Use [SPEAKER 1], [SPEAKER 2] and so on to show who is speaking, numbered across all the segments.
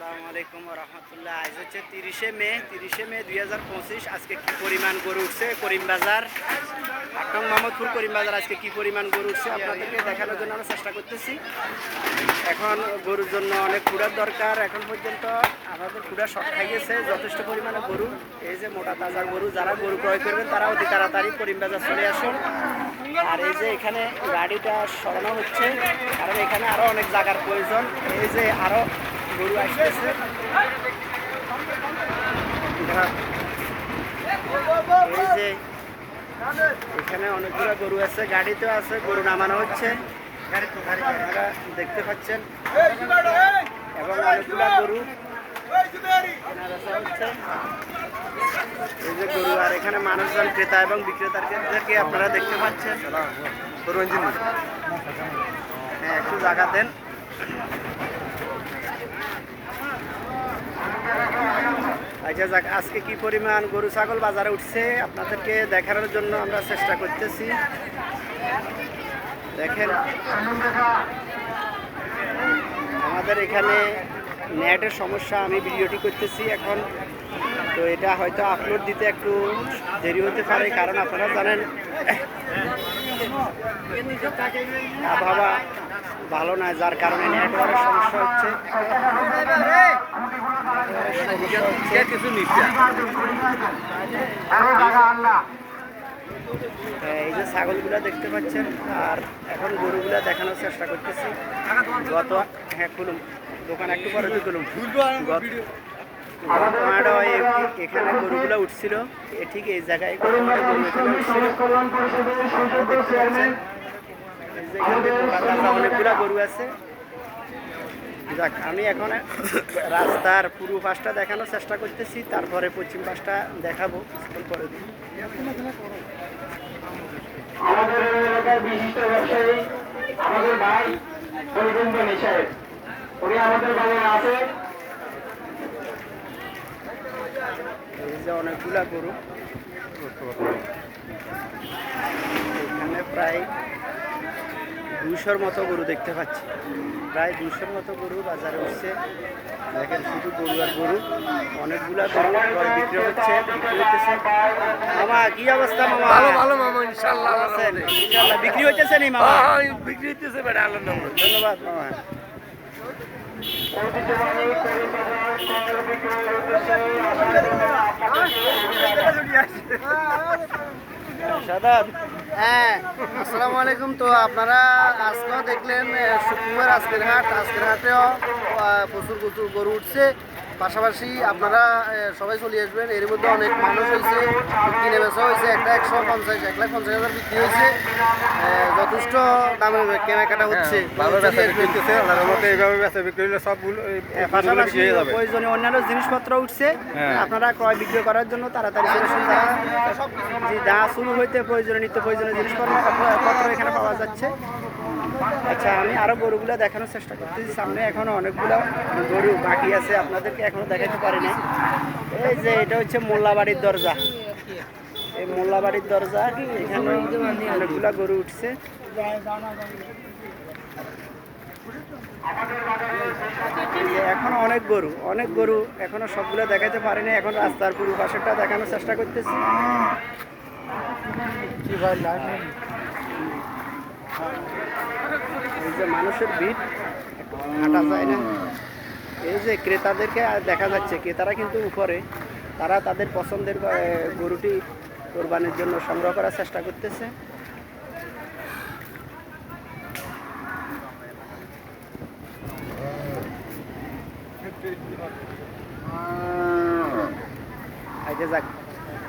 [SPEAKER 1] আসসালামু আলাইকুম রহমতুল্লাহ। আজ হচ্ছে তিরিশে মে তিরিশে মে দুই হাজার পঁচিশ। আজকে কি পরিমাণ গরু উঠছে? করিম বাজার আটং মোহাম্মদপুর করিম বাজার আজকে কি পরিমাণ গরু উঠছে আপনাদেরকে দেখানোর জন্য আমরা চেষ্টা করতেছি। এখন গরুর জন্য অনেক কুড়ার দরকার। এখন পর্যন্ত আমাদের কুড়া শখ খাইয়েছে যথেষ্ট পরিমাণে গরু। এই যে মোটা তাজা গরু, যারা গরু ক্রয় করবেন তারা অতি তাড়াতাড়ি করিম বাজার চলে আসুন। আর এই যে এখানে গাড়িটা সরানো হচ্ছে, কারণ এখানে আরও অনেক জায়গার প্রয়োজন। এই যে আরও গরু আসতেছে এখানে- অনেকগুলো গরু আছে গাড়িতেও আছে গরু নামানো হচ্ছে। আপনারা দেখতে পাচ্ছেন। এবং অনেকগুলো গরু এই যে গরু আর এখানে মানুষজন ক্রেতা এবং বিক্রেতাদেরকে আপনারা দেখতে পাচ্ছেন। হ্যাঁ একটু জায়গা দেন। আচ্ছা যাক, আজকে কি পরিমাণ গরু ছাগল বাজারে উঠছে আপনাদেরকে দেখানোর জন্য আমরা চেষ্টা করতেছি। দেখেন, আমাদের এখানে নেটের সমস্যা, আমি ভিডিওটি করতেছি এখন। তো এটা হয়তো আপলোড দিতে একটু দেরি হতে পারে, কারণ আপনারা জানেন, আবহাওয়া ভালো নয়, যার কারণে নেটওয়ার্কের সমস্যা হচ্ছে। এই যে ছাগলগুলো দেখতে পাচ্ছেন, আর এখন গরুগুলো দেখানোর চেষ্টা করতেছি। গত হ্যাঁ খুলুন। দোকান একটু পরে তো খুলুম এখানে গরুগুলো উঠছিল। ঠিক এই জায়গায় অনেকগুলো গরু আছে। যাক আমি এখন রাস্তার পূর্ব পাশটা দেখানোর চেষ্টা করতেছি তারপরে পশ্চিম পাশটা দেখাবো কিছুক্ষণ পরে দিন
[SPEAKER 2] আমাদের এলাকার বিশিষ্ট ব্যবসায়ী আমাদের ভাই বৈকুণ্ঠ সাহেব উনি আমাদের বাজারে আছে।
[SPEAKER 1] এই যে অনেকগুলা গরু। এখানে প্রায় দুশোর মতো গরু দেখতে পাচ্ছি। প্রায় দুশোর মতো গরু বাজারে উঠছে। দেখেন শুধু গরু আর গরু। অনেকগুলা গরু ক্রয় বিক্রি হচ্ছে মামা কি অবস্থা মামা?
[SPEAKER 3] ভালো ভালো মামা ইনশাল্লাহ
[SPEAKER 1] আছেন? ইনশাআল্লাহ বিক্রি হইতেছে নি মামা?
[SPEAKER 3] হ্যাঁ, বিক্রি হইতেছে বেটা আলহামদুলিল্লাহ।
[SPEAKER 1] ধন্যবাদ মামা।
[SPEAKER 2] ঐতিহ্যবাহী
[SPEAKER 1] হ্যাঁ আসসালামু আলাইকুম। তো আপনারা আজকেও দেখলেন শুক্রবার আজকের হাট। আজকের হাটেও প্রচুর প্রচুর গরু উঠছে। পাশাপাশি আপনারা সবাই চলে আসবেন। এর মধ্যে অনেক মানুষ হয়েছে কিনে বেচা হয়েছে। একটা একশো পঞ্চাশ এক লাখ পঞ্চাশ হাজার বিক্রি হয়েছে। যথেষ্ট দামে কেনাকাটা হচ্ছে। হ্যাঁ, পাশাপাশি
[SPEAKER 3] যাবে।
[SPEAKER 1] প্রয়োজনীয় অন্যান্য জিনিসপত্র উঠছে।
[SPEAKER 3] হ্যাঁ।
[SPEAKER 1] আপনারা ক্রয় বিক্রয় করার জন্য তাড়াতাড়ি যে যা শুরু হইতে প্রয়োজনীয় নিত্য প্রয়োজনীয় জিনিসপত্র পত্র এখানে পাওয়া যাচ্ছে। আচ্ছা আমি আরও গরুগুলো দেখানোর চেষ্টা করতেছি। সামনে এখনও অনেকগুলো গরু বাকি আছে, আপনাদেরকে এখনও দেখাতে পারিনি এই যে, এটা হচ্ছে মোল্লাবাড়ির দরজা। এই মোল্লাবাড়ির দরজা, এখানে অনেকগুলো গরু উঠছে। এখনও অনেক গরু অনেক গরু এখনও সবগুলো দেখাতে পারিনি এখন রাস্তার পুরো পাশেরটা দেখানোর চেষ্টা করতেছি। এই যে মানুষের ভিড়, হাঁটা যায় না। এই যে ক্রেতাদেরকে দেখা যাচ্ছে, ক্রেতারা কিন্তু উপরে, তারা তাদের পছন্দের গরুটি কোরবানির জন্য সংগ্রহ করার চেষ্টা করতেছে। আগে যাক,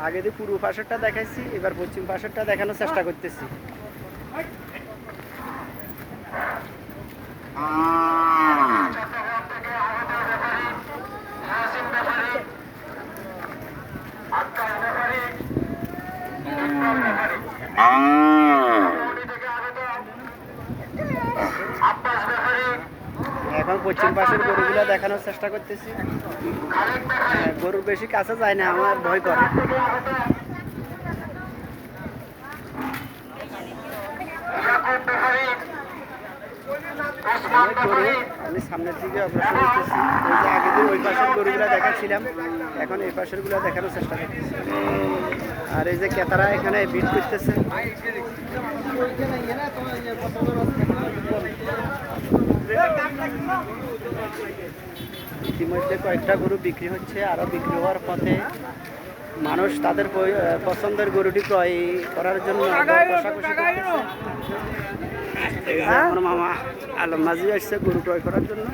[SPEAKER 1] আগে দিয়ে পূর্ব পাশেরটা দেখাইছি, এবার পশ্চিম পাশেরটা দেখানোর চেষ্টা করতেছি। এখন পশ্চিম পাশের গরুগুলো দেখানোর চেষ্টা করতেছি। হ্যাঁ, গরুর বেশি কাছে যায় না আমার ভয় করে। আমি সামনের দিকে অগ্রসর হতেছি যে আগে দিন ওই পাশের গরুগুলো দেখাচ্ছিলাম, এখন এই পাশেরগুলো দেখানোর চেষ্টা করতেছি। আর এই যে ক্রেতারা এখানে বিট করতেছে। ইতিমধ্যে কয়েকটা গরু বিক্রি হচ্ছে আরও বিক্রি হওয়ার পথে মানুষ তাদের পছন্দের গরুটি ক্রয় করার জন্য কষাকষি করতেছে আমার মামা আলম মাঝি আসছে গরু ক্রয় করার জন্য।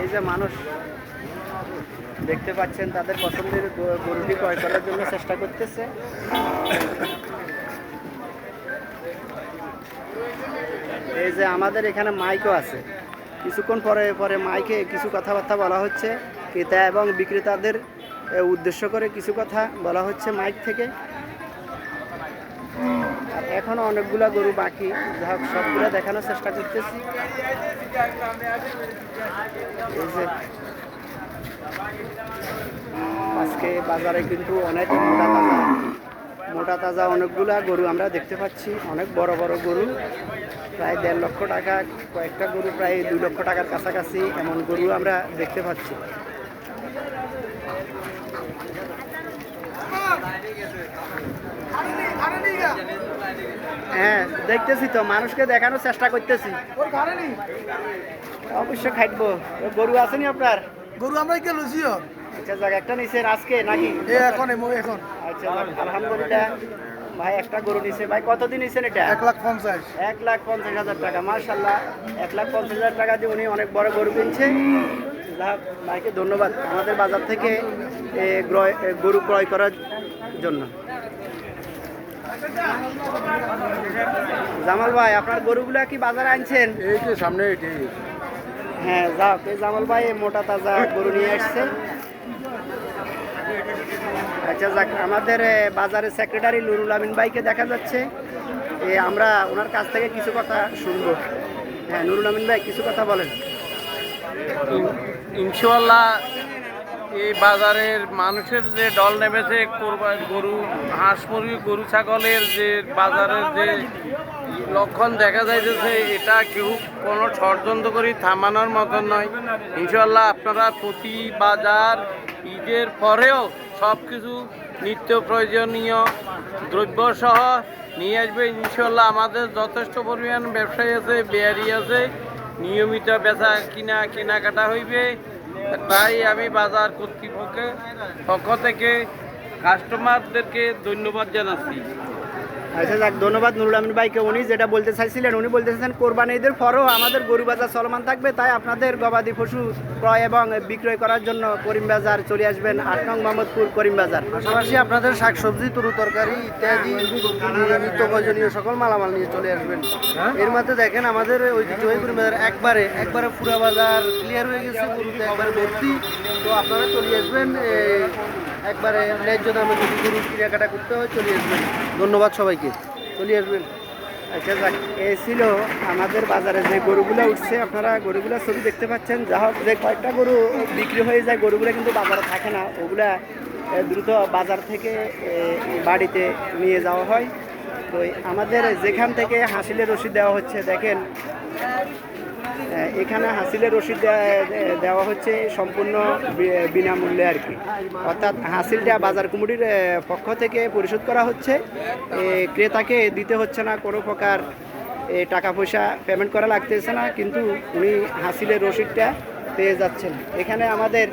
[SPEAKER 1] এই যে মানুষ দেখতে পাচ্ছেন, তাদের পছন্দের গরুটি ক্রয় করার জন্য চেষ্টা করতেছে। এই যে আমাদের এখানে মাইকও আছে। কিছুক্ষণ পরে পরে মাইকে কিছু কথাবার্তা বলা হচ্ছে। ক্রেতা এবং বিক্রেতাদের উদ্দেশ্য করে কিছু কথা বলা হচ্ছে মাইক থেকে। আর এখনও অনেকগুলা গরু বাকি। যা হোক, সবগুলো দেখানোর চেষ্টা করতেছি। এই যে, আজকে বাজারে কিন্তু অনেক মোটা তাজা। মোটা তাজা অনেকগুলা গরু আমরা দেখতে পাচ্ছি। অনেক বড় বড় গরু। প্রায় দেড় লক্ষ টাকা, কয়েকটা গরু প্রায় দুই লক্ষ টাকার কাছাকাছি এমন গরু আমরা দেখতে পাচ্ছি। হ্যাঁ দেখতেছি তো, মানুষকে দেখানোর চেষ্টা করতেছি। অবশ্যই খাইবো গরু আসেনি আপনার?
[SPEAKER 3] গরু আমরা কে লুচিও
[SPEAKER 1] আচ্ছা যাক একটা নিছেন আজকে নাকি?
[SPEAKER 3] এ এখন এখন।
[SPEAKER 1] আচ্ছা আলহামদুলিল্লাহ। ভাই একটা গরু নিছে। ভাই কতদিন নিছেন এটা?
[SPEAKER 3] এক লাখ পঞ্চাশ।
[SPEAKER 1] এক লাখ পঞ্চাশ হাজার টাকা মার্শাল্লাহ এক লাখ পঞ্চাশ হাজার টাকা দিয়ে উনি অনেক বড় গরু কিনছে। যাক ভাইকে ধন্যবাদ আমাদের বাজার থেকে গরু ক্রয় করার জন্য। জামাল ভাই আপনার গরুগুলা কি বাজারে আনছেন?
[SPEAKER 3] এই যে সামনে এটি।
[SPEAKER 1] হ্যাঁ যাক এই জামাল ভাই মোটা তাজা গরু নিয়ে আসছে। আচ্ছা যাক, আমাদের বাজারে সেক্রেটারি নুরুল আমিন ভাইকে দেখা যাচ্ছে। আমরা ওনার কাছ থেকে কিছু কথা শুনব। হ্যাঁ নুরুল আমিন ভাই, কিছু কথা বলেন।
[SPEAKER 4] ইনশাল্লাহ এই বাজারের মানুষের যে দল নেমেছে গরু, হাঁস, মুরগি, গরু, ছাগলের যে বাজারের যে লক্ষণ দেখা যাইতেছে, এটা কেউ কোনো ষড়যন্ত্র করি থামানোর মতন নয়। ইনশাল্লাহ আপনারা প্রতি বাজার ঈদের পরেও সব কিছু নিত্য প্রয়োজনীয় দ্রব্য সহ নিয়ে আসবে ইনশাল্লাহ আমাদের যথেষ্ট পরিমাণ ব্যবসায়ী আছে বেয়ারি আছে, নিয়মিত বেচা কিনা, কেনাকাটা হইবে। তাই আমি বাজার কর্তৃপক্ষের পক্ষ থেকে কাস্টমারদেরকে ধন্যবাদ জানাচ্ছি।
[SPEAKER 1] আচ্ছা যাক ধন্যবাদ নুরুল আমিন ভাইকে। উনি যেটা বলতে চাইছিলেন উনি বলতে চাইছেন কোরবানি ঈদের পরও আমাদের গরু বাজার চলমান থাকবে তাই আপনাদের গবাদি পশু ক্রয় এবং বিক্রয় করার জন্য করিম বাজার চলে আসবেন আট নং মোহাম্মদপুর করিম বাজার।
[SPEAKER 3] পাশাপাশি আপনাদের শাকসবজি তরু তরকারি ইত্যাদি নিত্য প্রয়োজনীয় সকল মালামাল নিয়ে চলে আসবেন। এর মধ্যে দেখেন আমাদের ঐতিহ্যবাহী গরু বাজার একবারে একবারে পুরা বাজার ক্লিয়ার হয়ে গেছে গরুতে একবারে ভর্তি। তো আপনারা চলে আসবেন একবারে ন্যায্য দামে যদি গরু কেনাকাটা করতে হয় চলে আসবেন। ধন্যবাদ সবাইকে। চলে আসবেন।
[SPEAKER 1] আচ্ছা যাক এই ছিল আমাদের বাজারে যে গরুগুলো উঠছে। আপনারা গরুগুলোর ছবি দেখতে পাচ্ছেন। যা হোক যে কয়েকটা গরু বিক্রি হয়ে যায় গরুগুলো কিন্তু বাজারে থাকে না। ওগুলা দ্রুত বাজার থেকে বাড়িতে নিয়ে যাওয়া হয়। তো আমাদের যেখান থেকে হাসিলের রসিদ দেওয়া হচ্ছে দেখেন। এ, এখানে হাসিলের দে- দেওয়া হচ্ছে সম্পূর্ণ বিনামূল্যে আর কি। অর্থাৎ হাসিলটা বাজার কমিটির পক্ষ থেকে পরিশোধ করা হচ্ছে। ক্রেতাকে দিতে হচ্ছে না, কোনো প্রকার টাকা পয়সা পেমেন্ট করা লাগতেছে না, কিন্তু উনি হাসিলের রসিদটা পেয়ে যাচ্ছেন। এখানে আমাদের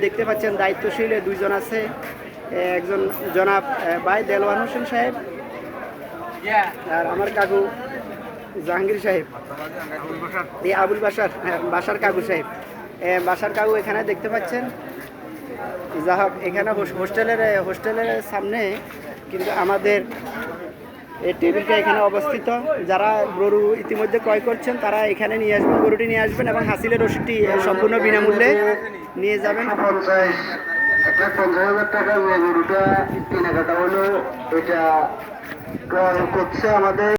[SPEAKER 1] দেখতে পাচ্ছেন দায়িত্বশীল দুইজন আছে। একজন জনাব ভাই দেলওয়ান হোসেন সাহেব। আর আমার কাকু জাহাঙ্গীর সাহেব। এই আবুল বাসার হ্যাঁ বাসার কাকু সাহেব। বাসার কাকু এখানে দেখতে পাচ্ছেন? যা হোক, এখানে হোস- হোস্টেলের হোস্টেলের সামনে কিন্তু আমাদের এই টেবিলটা এখানে অবস্থিত। যারা গরু ইতিমধ্যে ক্রয় করছেন, তারা এখানে নিয়ে আসবেন, গরুটি নিয়ে আসবেন এবং হাসিলের রসিদটি সম্পূর্ণ বিনামূল্যে নিয়ে যাবেন।
[SPEAKER 2] হাজার টাকা গরুটা হলো। এটা করছে আমাদের